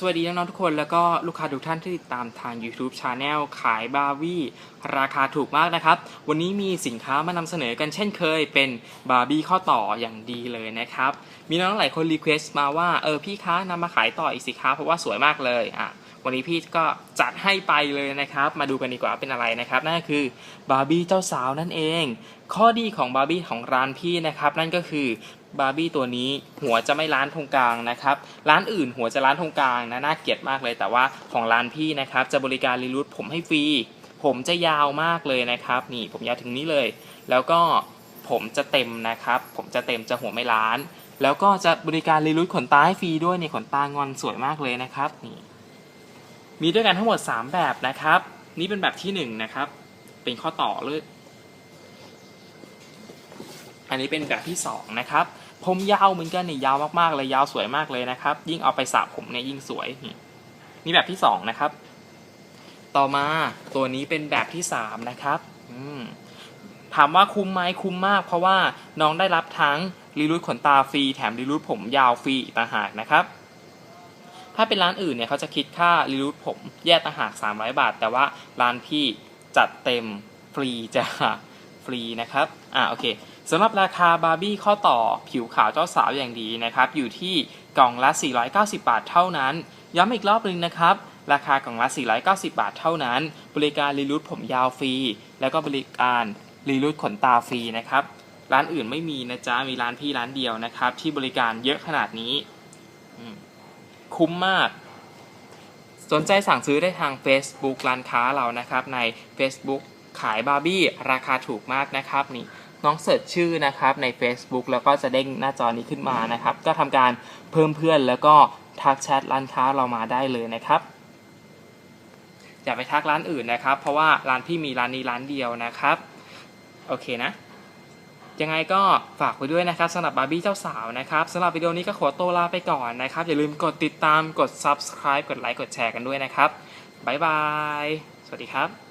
สวัสดีน้องๆทุกคนแล้วก็ลูกค้าทุกท่านที่ติดตามทาง YouTube Channel ขายบาร์บี้ราคาถูกมากนะครับ วันนี้มีสินค้ามานำเสนอกันเช่นเคยเป็นบาร์บี้ข้อต่ออย่างดีเลยนะครับ มีน้องหลายคนรีเควสต์มาว่าเออพี่คะนำมาขายต่ออีกสิคะเพราะว่าสวยมากเลยอะวันนี้พี่ก็จัดให้ไปเลยนะครับ มาดูกันดีกว่าเป็นอะไรนะครับ นั่นก็คือบาร์บี้เจ้าสาวนั่นเอง ข้อดีของบาร์บี้ของร้านพี่นะครับ นั่นก็คือ บาร์บี้ตัวนี้หัวจะไม่ล้านตรงกลางนะครับร้านอื่นหัวจะล้านตรงกลางนะน่าเกลียดมากเลย แต่ว่าของร้านพี่นะครับจะบริการรีรูทผมให้ฟรีผมจะยาวมากเลยนะครับ นี่ผมยาวถึงนี้เลย แล้วก็ผมจะเต็มนะครับ ผมจะเต็มจะหัวไม่ล้าน แล้วก็จะบริการรีรูทขนตาให้ฟรีด้วยเนี่ยขนตางอนสวยมากเลยนะครับนี่มีด้วยกันทั้งหมด 3 แบบนะครับ นี่เป็นแบบที่1นะครับเป็นข้อต่อเลยอันนี้เป็นแบบที่2นะครับ ผมยาวเหมือนกันนี่ยาวมากๆเลยยาวสวยมากเลยนะครับ ยิ่งเอาไปสระผมเนี่ยยิ่งสวย นี่แบบที่2นะครับ ต่อมาตัวนี้เป็นแบบที่3นะครับถามว่าคุ้มไหมคุ้มมาก เพราะว่าน้องได้รับทั้งรีรูทขนตาฟรีแถมรีรูทผมยาวฟรีต่างหากนะครับ ถ้าเป็นร้านอื่นเนี่ยเขาจะคิดค่ารีรูทผมแยกต่างหาก 300 บาท แต่ว่าร้านพี่จัดเต็มฟรีจะฟรีนะครับ อ่าโอเค สำหรับราคาบาร์บี้ข้อต่อผิวขาวเจ้าสาวอย่างดีนะครับ อยู่ที่กล่องละ 490 บาทเท่านั้น ย้ำอีกรอบหนึ่งนะครับ ราคากล่องละ 490 บาทเท่านั้น บริการรีรูทผมยาวฟรี แล้วก็บริการรีรูทขนตาฟรีนะครับ ร้านอื่นไม่มีนะจ๊ะ มีร้านพี่ร้านเดียวนะครับ ที่บริการเยอะขนาดนี้ คุ้มมาก สนใจสั่งซื้อได้ทาง Facebook ร้านค้าเรานะครับ ใน Facebook ขายบาร์บี้ราคาถูกมากนะครับนี่ น้องเสิร์ชชื่อนะครับใน Facebook แล้วก็จะเด้งหน้าจอนี้ขึ้นมานะครับ ก็ทำการเพิ่มเพื่อนแล้วก็ทักแชทร้านค้าเรามาได้เลยนะครับอย่าไปทักร้านอื่นนะครับ เพราะว่าร้านพี่มีร้านนี้ร้านเดียวนะครับ โอเคนะ ยังไงก็ฝากไว้ด้วยนะครับสำหรับบาร์บี้เจ้าสาวนะครับสำหรับวิดีโอนี้ก็ขอตัวลาไปก่อนนะครับ อย่าลืมกดติดตามกด subscribe กดไลค์กดแชร์กันด้วยนะครับ บ๊ายบาย สวัสดีครับ